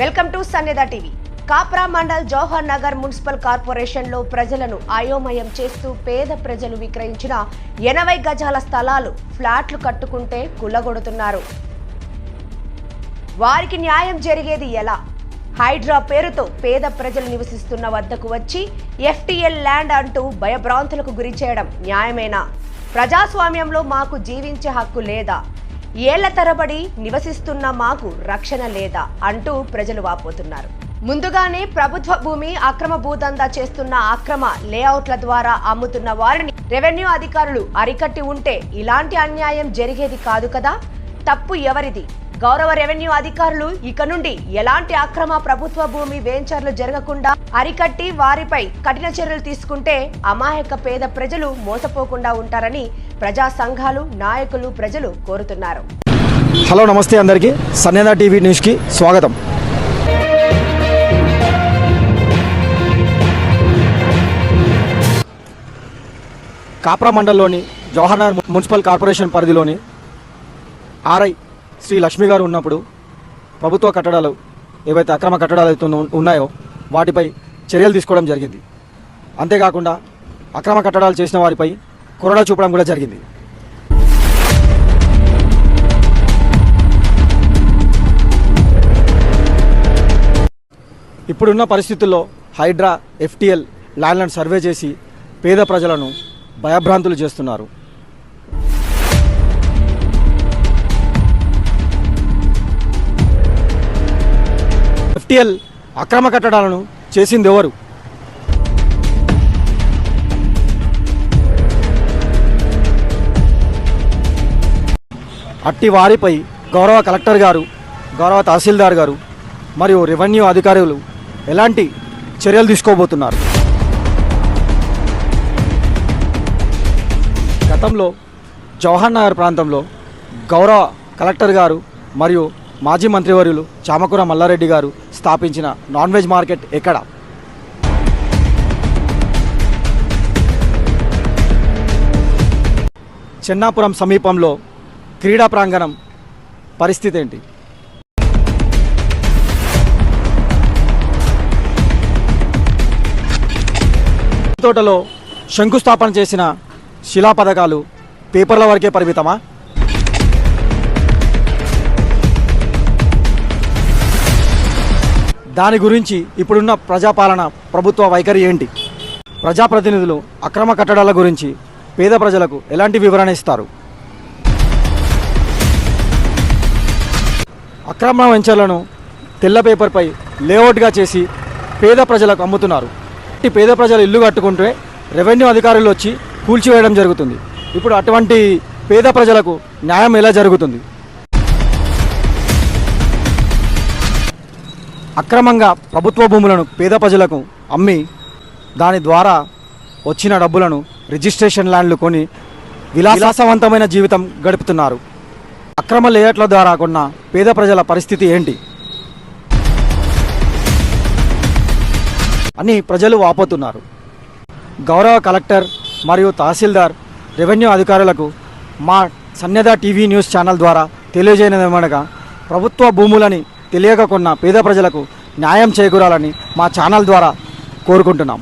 Welcome to Sannidha TV. Kapra mandal Jawahar Nagar municipal కార్పొరేషన్లో ప్రజలను అయోమయం చేస్తూ పేద ప్రజలు విక్రయించిన ఎనభై గజాల స్థలాలు ఫ్లాట్లు కట్టుకుంటే కుల్లగొడుతున్నారు వారికి న్యాయం జరిగేది ఎలా? హైడ్రా పేరుతో పేద ప్రజలు నివసిస్తున్న వద్దకు వచ్చి ఎఫ్టీఎల్ ల్యాండ్ అంటూ భయభ్రాంతులకు గురి చేయడం న్యాయమేనా? ప్రజాస్వామ్యంలో మాకు జీవించే హక్కు లేదా? ఏళ్ళ తరబడి నివసిస్తున్న మాకు రక్షణ లేదా అంటూ ప్రజలు వాపోతున్నారు. ముందుగానే ప్రభుత్వ భూమి అక్రమ భూదందా చేస్తున్న అక్రమ లేఅవుట్ల ద్వారా అమ్ముతున్న వారిని రెవెన్యూ అధికారులు అరికట్టి ఉంటే ఇలాంటి అన్యాయం జరిగేది కాదు కదా? తప్పు ఎవరిది? గౌరవ రెవెన్యూ అధికారులు ఇక నుండి ఎలాంటి అక్రమ ప్రభుత్వ భూమి వేంచర్లు జరగకుండా అరికట్టి వారిపై కఠిన చర్యలు తీసుకుంటే అమాయక పేద ప్రజలు మోసపోకుండా ఉంటారని ప్రజా సంఘాలు నాయకులు ప్రజలు కోరుతున్నారు. హలో నమస్తే అందరికీ. సన్యద టీవీ న్యూస్కి స్వాగతం. కాప్రా మండలంలోని జవహర్నగర్ మున్సిపల్ కార్పొరేషన్ పరిధిలోని ఆర్ఐ శ్రీ లక్ష్మి గారు ఉన్నప్పుడు ప్రభుత్వ కట్టడాలు ఏవైతే అక్రమ కట్టడాలు అయితే ఉన్నాయో వాటిపై చర్యలు తీసుకోవడం జరిగింది. అంతేకాకుండా అక్రమ కట్టడాలు చేసిన వారిపై కొరడా చూపడం కూడా జరిగింది. ఇప్పుడున్న పరిస్థితుల్లో హైడ్రా ఎఫ్టిఎల్ ల్యాండ్లను సర్వే చేసి పేద ప్రజలను భయభ్రాంతులు చేస్తున్నారు. ఎఫ్టిఎల్ అక్రమ కట్టడాలను చేసింది ఎవరు అట్టి వారిపై గౌరవ కలెక్టర్ గారు గౌరవ తహసీల్దార్ గారు మరియు రెవెన్యూ అధికారులు ఎలాంటి చర్యలు తీసుకోబోతున్నారు? గతంలో జవహర్ నగర్ ప్రాంతంలో గౌరవ కలెక్టర్ గారు మరియు మాజీ మంత్రివర్యులు చామకూర మల్లారెడ్డి గారు స్థాపించిన నాన్ వెజ్ మార్కెట్ ఎక్కడ? చెన్నాపురం సమీపంలో క్రీడా ప్రాంగణం పరిస్థితి ఏంటి? తోటలో శంకుస్థాపన చేసిన శిలా పథకాలు పేపర్ల వరకే పరిమితమా? దాని గురించి ఇప్పుడున్న ప్రజాపాలన ప్రభుత్వ వైఖరి ఏంటి? ప్రజాప్రతినిధులు అక్రమ కట్టడాల గురించి పేద ప్రజలకు ఎలాంటి వివరణ ఇస్తారు? అక్రమ వెంచర్లను తెల్ల పేపర్పై లేఅవుట్గా చేసి పేద ప్రజలకు అమ్ముతున్నారు. పేద ప్రజలు ఇల్లు కట్టుకుంటే రెవెన్యూ అధికారులు వచ్చి కూల్చివేయడం జరుగుతుంది. ఇప్పుడు అటువంటి పేద ప్రజలకు న్యాయం ఎలా జరుగుతుంది? అక్రమంగా ప్రభుత్వ భూములను పేద ప్రజలకు అమ్మి దాని ద్వారా వచ్చిన డబ్బులను రిజిస్ట్రేషన్ ల్యాండ్లు కొని విలాసవంతమైన జీవితం గడుపుతున్నారు. అక్రమ లేఅట్ల ద్వారా కొన్న పేద ప్రజల పరిస్థితి ఏంటి? అని ప్రజలు వాపోతున్నారు. గౌరవ కలెక్టర్ మరియు తహసీల్దార్ రెవెన్యూ అధికారులకు మా సన్యద టీవీ న్యూస్ ఛానల్ ద్వారా తెలియజేయనమనగా ప్రభుత్వ భూములని తెలియక కొన్న పేద ప్రజలకు న్యాయం చేకూరాలని మా ఛానల్ ద్వారా కోరుకుంటున్నాం.